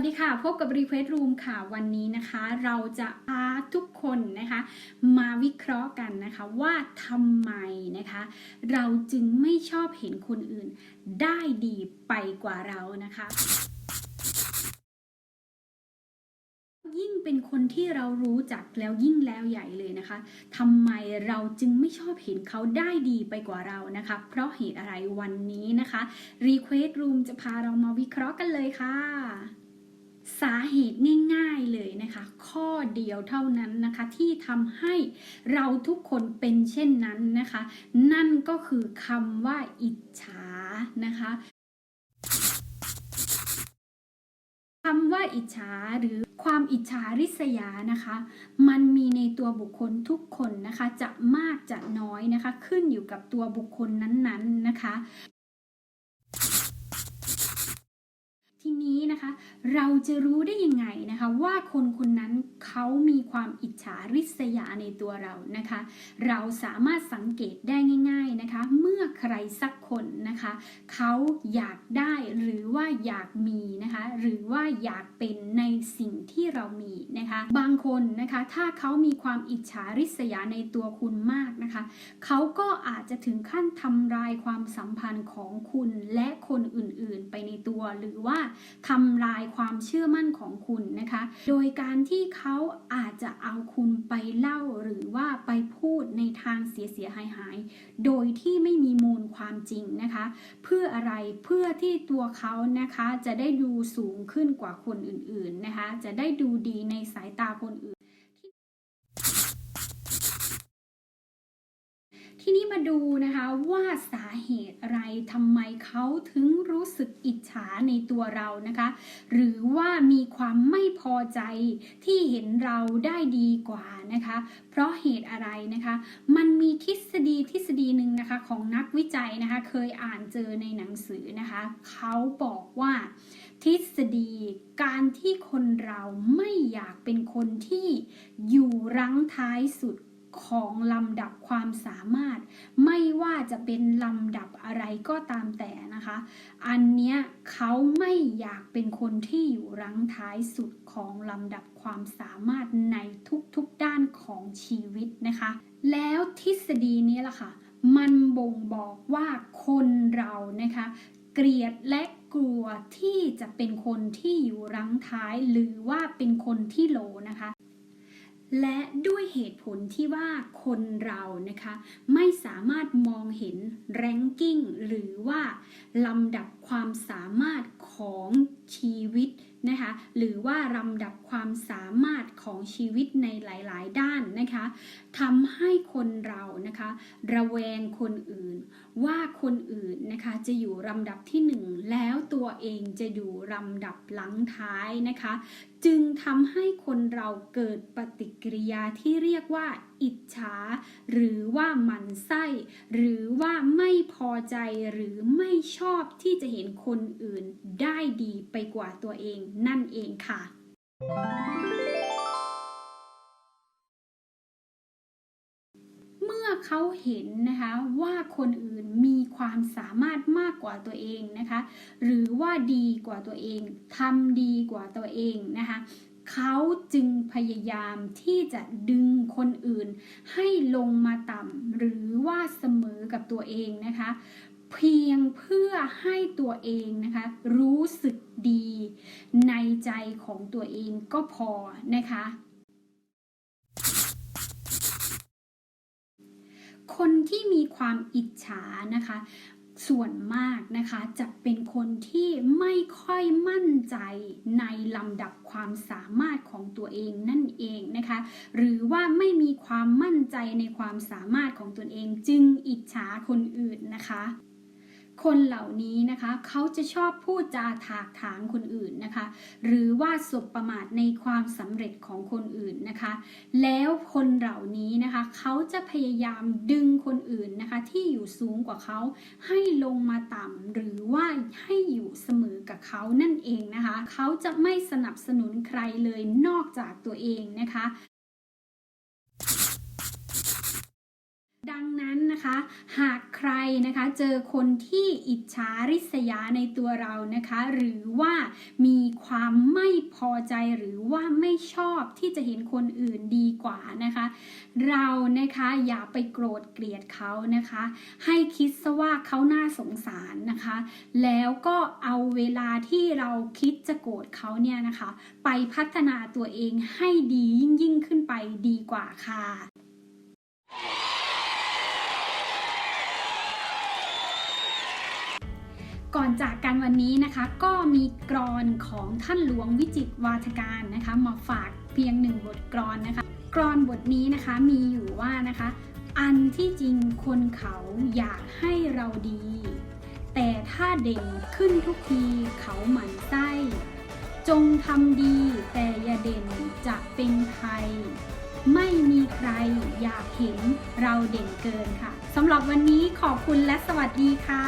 วัสดีค่ะ พบกับ Request Room ค่ะ วันนี้นะคะ เราจะพาทุกคนนะคะ มาวิเคราะห์กันนะคะว่าทำไมนะคะ เราจึงไม่ชอบเห็นคนอื่น ได้ดีไปกว่าเรานะคะ ยิ่งเป็นคนที่เรารู้จักแล้วยิ่งแล้วใหญ่เลยนะคะทำไมเราจึงไม่ชอบเห็นเขาได้ดีไปกว่าเรานะคะ เพราะเหตุอะไรวันนี้นะคะ Request Room จะพาเรามาวิเคราะห์กันเลยค่ะ สาเหตุง่าย ๆเลยนะคะ ข้อเดียวเท่านั้นนะคะ ที่ทำให้เราทุกคนเป็นเช่นนั้นนะคะ นั่นก็คือคำว่าอิจฉานะคะคำว่าอิจฉาหรือความอิจฉาริษยานะคะ มันมีในตัวบุคคลทุกคนนะคะ จะมากจะน้อยนะคะ ขึ้นอยู่กับตัวบุคคลนั้นๆนะคะ ที นี้นะคะ เราจะรู้ได้ยังไงนะคะ ว่าคนคนนั้นเขามีความอิจฉาริษยาในตัวเรานะคะ เราสามารถสังเกตได้ง่าย ๆนะคะ เมื่อใครสักคนนะคะเขาอยากได้หรือว่าอยากมีนะคะหรือว่าอยากเป็นในสิ่งที่เรามีนะคะ บางคนนะคะถ้าเขามีความอิจฉาริษยาในตัวคุณมากนะคะเขาก็อาจจะถึงขั้นทำลายความสัมพันธ์ของคุณและคนอื่นๆไปในตัว หรือว่าทำลายความเชื่อมั่นของคุณนะคะโดยการที่เขาอาจจะเอาคุณไปเล่าหรือว่าไปพูดในทางเสียๆหายๆโดยที่ไม่มีมูลความจริงนะคะ เพื่ออะไรเพื่อที่ตัวเขานะคะจะได้ดูสูงขึ้นกว่าคนอื่นๆนะคะ จะได้ดูดีในสายตาคนอื่น ทีนี้มาดูนะคะว่าสาเหตุอะไรทำไมเขาถึงรู้สึกอิจฉาในตัวเรานะคะ หรือว่ามีความไม่พอใจที่เห็นเราได้ดีกว่านะคะ เพราะเหตุอะไรนะคะ มันมีทฤษฎีทฤษฎีหนึ่งนะคะของนักวิจัยนะคะ เคยอ่านเจอในหนังสือนะคะเขาบอกว่าทฤษฎีการที่คนเราไม่อยากเป็นคนที่อยู่รั้งท้ายสุด ของลำดับความสามารถ ไม่ว่าจะเป็นลำดับอะไรก็ตามแต่นะคะ อันเนี้ยเขาไม่อยากเป็นคนที่อยู่รั้งท้ายสุดของลำดับความสามารถในทุกๆด้านของชีวิตนะคะ แล้วทฤษฎีนี้ล่ะค่ะ มันบ่งบอกว่าคนเรานะคะ เกลียดและกลัวที่จะเป็นคนที่อยู่รั้งท้าย หรือว่าเป็นคนที่โหลนะคะ และด้วยเหตุผลที่ว่าคนเรานะคะไม่สามารถมองเห็นแรงกิ้งหรือว่าลำดับความสามารถของชีวิตนะคะหรือว่าลำดับความสามารถของชีวิตในหลาย ๆ ด้านนะคะทำให้คนเรานะคะระแวงคนอื่น ว่าคนอื่นนะคะจะอยู่ลำดับที่หนึ่งแล้วตัวเองจะอยู่ลำดับหลังท้ายนะคะจึงทำให้คนเราเกิดปฏิกิริยาที่เรียกว่า อิจฉา หรือว่าหมันไส้ หรือว่าไม่พอใจหรือไม่ชอบที่จะเห็นคนอื่นได้ดีไปกว่าตัวเองนั่นเองค่ะ เขาเห็นนะคะว่าคนอื่นมีความสามารถมากกว่าตัวเองนะคะ หรือว่าดีกว่าตัวเองทำดีกว่าตัวเองนะคะเขาจึงพยายามที่จะดึงคนอื่นให้ลงมาต่ำหรือว่าเสมอกับตัวเองนะคะ เพียงเพื่อให้ตัวเองนะคะ รู้สึกดีในใจของตัวเองก็พอนะคะ คนที่มีความอิจฉานะคะ ส่วนมากนะคะจะเป็นคนที่ไม่ค่อยมั่นใจในลำดับความสามารถของตัวเองนั่นเองนะคะ หรือว่าไม่มีความมั่นใจในความสามารถของตนเองจึงอิจฉาคนอื่นนะคะ คนเหล่านี้นะคะเขาจะชอบพูดจาถากถางคนอื่นนะคะ หรือว่าสบประมาทในความสำเร็จของคนอื่นนะคะ แล้วคนเหล่านี้นะคะเขาจะพยายามดึงคนอื่นนะคะ ที่อยู่สูงกว่าเขาให้ลงมาต่ำหรือว่าให้อยู่เสมอกับเขานั่นเองนะคะ เขาจะไม่สนับสนุนใครเลยนอกจากตัวเองนะคะ ดังนั้นนะคะหากใครนะคะเจอคนที่อิจฉาริษยาในตัวเรานะคะ หรือว่ามีความไม่พอใจหรือว่าไม่ชอบที่จะเห็นคนอื่นดีกว่านะคะ เรานะคะอย่าไปโกรธเกลียดเขานะคะ ให้คิดซะว่าเขาน่าสงสารนะคะ แล้วก็เอาเวลาที่เราคิดจะโกรธเขาเนี่ยนะคะ ไปพัฒนาตัวเองให้ดียิ่งยิ่งขึ้นไปดีกว่าค่ะ อนจากกันวันนี้นะคะ ก็มีกรอนของท่านหลวงวิจิตวาทการนะคะมาฝากเพียงหนึ่งบทกรอนนะคะ กรอนบทนี้นะคะมีอยู่ว่านะคะ อันที่จริงคนเขาอยากให้เราดี แต่ถ้าเด่นขึ้นทุกทีเขาหมั่นไส้จงทำดีแต่อย่าเด่นจะเป็นไทยไม่มีใครอยากเห็นเราเด่นเกินค่ะสำหรับวันนี้ขอบคุณและสวัสดีค่ะ